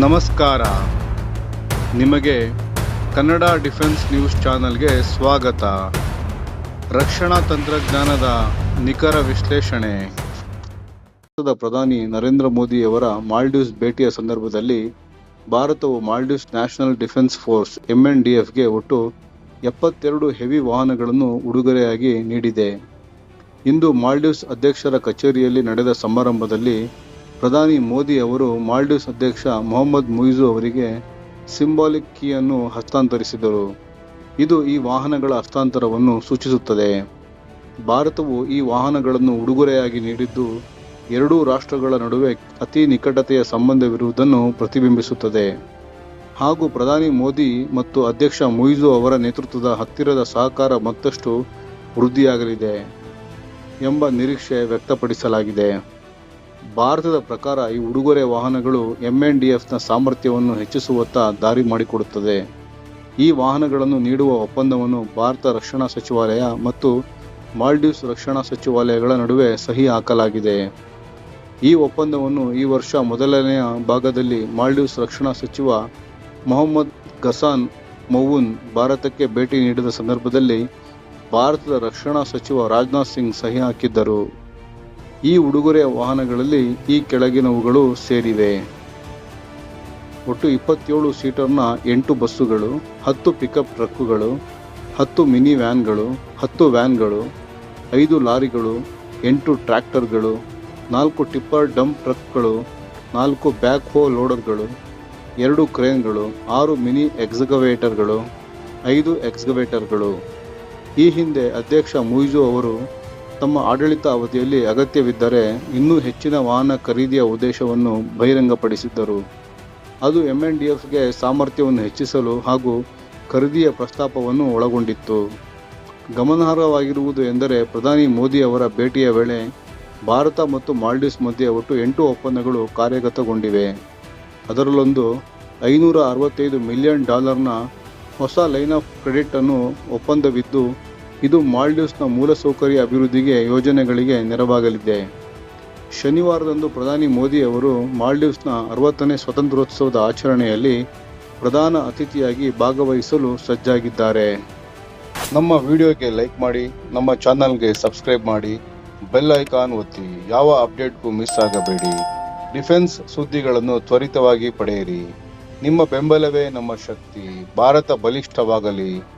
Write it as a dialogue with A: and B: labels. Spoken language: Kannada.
A: ನಮಸ್ಕಾರ. ನಿಮಗೆ ಕನ್ನಡ ಡಿಫೆನ್ಸ್ ನ್ಯೂಸ್ ಚಾನಲ್ಗೆ ಸ್ವಾಗತ. ರಕ್ಷಣಾ ತಂತ್ರಜ್ಞಾನದ ನಿಖರ ವಿಶ್ಲೇಷಣೆ. ಭಾರತದ ಪ್ರಧಾನಿ ನರೇಂದ್ರ ಮೋದಿಯವರ ಮಾಲ್ಡೀವ್ಸ್ ಭೇಟಿಯ ಸಂದರ್ಭದಲ್ಲಿ ಭಾರತವು ಮಾಲ್ಡೀವ್ಸ್ ನ್ಯಾಷನಲ್ ಡಿಫೆನ್ಸ್ ಫೋರ್ಸ್ ಎಂಎನ್ಡಿಎಫ್ಗೆ ಒಟ್ಟು ಎಪ್ಪತ್ತೆರಡು ಹೆವಿ ವಾಹನಗಳನ್ನು ಉಡುಗೊರೆಯಾಗಿ ನೀಡಿದೆ. ಇಂದು ಮಾಲ್ಡೀವ್ಸ್ ಅಧ್ಯಕ್ಷರ ಕಚೇರಿಯಲ್ಲಿ ನಡೆದ ಸಮಾರಂಭದಲ್ಲಿ ಪ್ರಧಾನಿ ಮೋದಿ ಅವರು ಮಾಲ್ಡೀವ್ಸ್ ಅಧ್ಯಕ್ಷ ಮೊಹಮ್ಮದ್ ಮುಯಿಜು ಅವರಿಗೆ ಸಿಂಬಾಲಿಕ್ ಕೀಯನ್ನು ಹಸ್ತಾಂತರಿಸಿದರು. ಇದು ಈ ವಾಹನಗಳ ಹಸ್ತಾಂತರವನ್ನು ಸೂಚಿಸುತ್ತದೆ. ಭಾರತವು ಈ ವಾಹನಗಳನ್ನು ಉಡುಗೊರೆಯಾಗಿ ನೀಡಿದ್ದು ಎರಡೂ ರಾಷ್ಟ್ರಗಳ ನಡುವೆ ಅತಿ ನಿಕಟತೆಯ ಸಂಬಂಧವಿರುವುದನ್ನು ಪ್ರತಿಬಿಂಬಿಸುತ್ತದೆ. ಹಾಗೂ ಪ್ರಧಾನಿ ಮೋದಿ ಮತ್ತು ಅಧ್ಯಕ್ಷ ಮುಯಿಜು ಅವರ ನೇತೃತ್ವದ ಹತ್ತಿರದ ಸಹಕಾರ ಮತ್ತಷ್ಟು ವೃದ್ಧಿಯಾಗಲಿದೆ ಎಂಬ ನಿರೀಕ್ಷೆ ವ್ಯಕ್ತಪಡಿಸಲಾಗಿದೆ. ಭಾರತದ ಪ್ರಕಾರ ಈ ಉಡುಗೊರೆ ವಾಹನಗಳು ಎಂಎನ್ಡಿಎಫ್ನ ಸಾಮರ್ಥ್ಯವನ್ನು ಹೆಚ್ಚಿಸುವತ್ತ ದಾರಿ ಮಾಡಿಕೊಡುತ್ತದೆ. ಈ ವಾಹನಗಳನ್ನು ನೀಡುವ ಒಪ್ಪಂದವನ್ನು ಭಾರತ ರಕ್ಷಣಾ ಸಚಿವಾಲಯ ಮತ್ತು ಮಾಲ್ಡೀವ್ಸ್ ರಕ್ಷಣಾ ಸಚಿವಾಲಯಗಳ ನಡುವೆ ಸಹಿ ಹಾಕಲಾಗಿದೆ. ಈ ಒಪ್ಪಂದವನ್ನು ಈ ವರ್ಷ ಮೊದಲನೆಯ ಭಾಗದಲ್ಲಿ ಮಾಲ್ಡೀವ್ಸ್ ರಕ್ಷಣಾ ಸಚಿವ ಮೊಹಮ್ಮದ್ ಗಸಾನ್ ಮೌನ್ ಭಾರತಕ್ಕೆ ಭೇಟಿ ನೀಡಿದ ಸಂದರ್ಭದಲ್ಲಿ ಭಾರತದ ರಕ್ಷಣಾ ಸಚಿವ ರಾಜನಾಥ್ ಸಿಂಗ್ ಸಹಿ ಹಾಕಿದ್ದರು. ಈ ಉಡುಗೊರೆ ವಾಹನಗಳಲ್ಲಿ ಈ ಕೆಳಗಿನವುಗಳು ಸೇರಿವೆ. ಒಟ್ಟು ಇಪ್ಪತ್ತೇಳು ಸೀಟರ್ನ ಎಂಟು ಬಸ್ಸುಗಳು, ಹತ್ತು ಪಿಕಪ್ ಟ್ರಕ್ಕುಗಳು, ಹತ್ತು ಮಿನಿ ವ್ಯಾನ್ಗಳು, ಹತ್ತು ವ್ಯಾನ್ಗಳು, ಐದು ಲಾರಿಗಳು, ಎಂಟು ಟ್ರ್ಯಾಕ್ಟರ್ಗಳು, ನಾಲ್ಕು ಟಿಪ್ಪರ್ ಡಂಪ್ ಟ್ರಕ್ಗಳು ನಾಲ್ಕು ಬ್ಯಾಕ್ ಹೋ ಲೋಡರ್ಗಳು, ಎರಡು ಕ್ರೇನ್ಗಳು, ಆರು ಮಿನಿ ಎಕ್ಸಗವೇಟರ್ಗಳು, ಐದು ಎಕ್ಸಗವೇಟರ್ಗಳು. ಈ ಹಿಂದೆ ಅಧ್ಯಕ್ಷ ಮುಯ್ಜು ಅವರು ತಮ್ಮ ಆಡಳಿತ ಅವಧಿಯಲ್ಲಿ ಅಗತ್ಯವಿದ್ದರೆ ಇನ್ನೂ ಹೆಚ್ಚಿನ ವಾಹನ ಖರೀದಿಯ ಉದ್ದೇಶವನ್ನು ಬಹಿರಂಗಪಡಿಸಿದ್ದರು. ಅದು ಎಂಎನ್ಡಿಎಫ್ಗೆ ಸಾಮರ್ಥ್ಯವನ್ನು ಹೆಚ್ಚಿಸಲು ಹಾಗೂ ಖರೀದಿಯ ಪ್ರಸ್ತಾಪವನ್ನು ಒಳಗೊಂಡಿತ್ತು. ಗಮನಾರ್ಹವಾಗಿರುವುದು ಎಂದರೆ ಪ್ರಧಾನಿ ಮೋದಿ ಅವರ ಭೇಟಿಯ ವೇಳೆ ಭಾರತ ಮತ್ತು ಮಾಲ್ಡೀವ್ಸ್ ಮಧ್ಯೆ ಒಟ್ಟು ಎಂಟು ಒಪ್ಪಂದಗಳು ಕಾರ್ಯಗತಗೊಂಡಿವೆ. ಅದರಲ್ಲೊಂದು ಐನೂರ ಅರವತ್ತೈದು ಮಿಲಿಯನ್ ಡಾಲರ್ನ ಹೊಸ ಲೈನ್ ಆಫ್ ಕ್ರೆಡಿಟ್ ಅನ್ನು ಒಪ್ಪಂದವಿದ್ದು ಇದು ಮಾಲ್ಡೀವ್ಸ್ನ ಮೂಲಸೌಕರ್ಯ ಅಭಿವೃದ್ಧಿಗೆ ಯೋಜನೆಗಳಿಗೆ ನೆರವಾಗಲಿದೆ. ಶನಿವಾರದಂದು ಪ್ರಧಾನಿ ಮೋದಿ ಅವರು ಮಾಲ್ಡೀವ್ಸ್ನ ಅರವತ್ತನೇ ಸ್ವಾತಂತ್ರ್ಯೋತ್ಸವದ ಆಚರಣೆಯಲ್ಲಿ ಪ್ರಧಾನ ಅತಿಥಿಯಾಗಿ ಭಾಗವಹಿಸಲು ಸಜ್ಜಾಗಿದ್ದಾರೆ. ನಮ್ಮ ವಿಡಿಯೋಗೆ ಲೈಕ್ ಮಾಡಿ, ನಮ್ಮ ಚಾನಲ್ಗೆ ಸಬ್ಸ್ಕ್ರೈಬ್ ಮಾಡಿ, ಬೆಲ್ ಐಕಾನ್ ಒತ್ತಿ, ಯಾವ ಅಪ್ಡೇಟ್ಗೂ ಮಿಸ್ ಆಗಬೇಡಿ. ಡಿಫೆನ್ಸ್ ಸುದ್ದಿಗಳನ್ನು ತ್ವರಿತವಾಗಿ ಪಡೆಯಿರಿ. ನಿಮ್ಮ ಬೆಂಬಲವೇ ನಮ್ಮ ಶಕ್ತಿ. ಭಾರತ ಬಲಿಷ್ಠವಾಗಲಿ.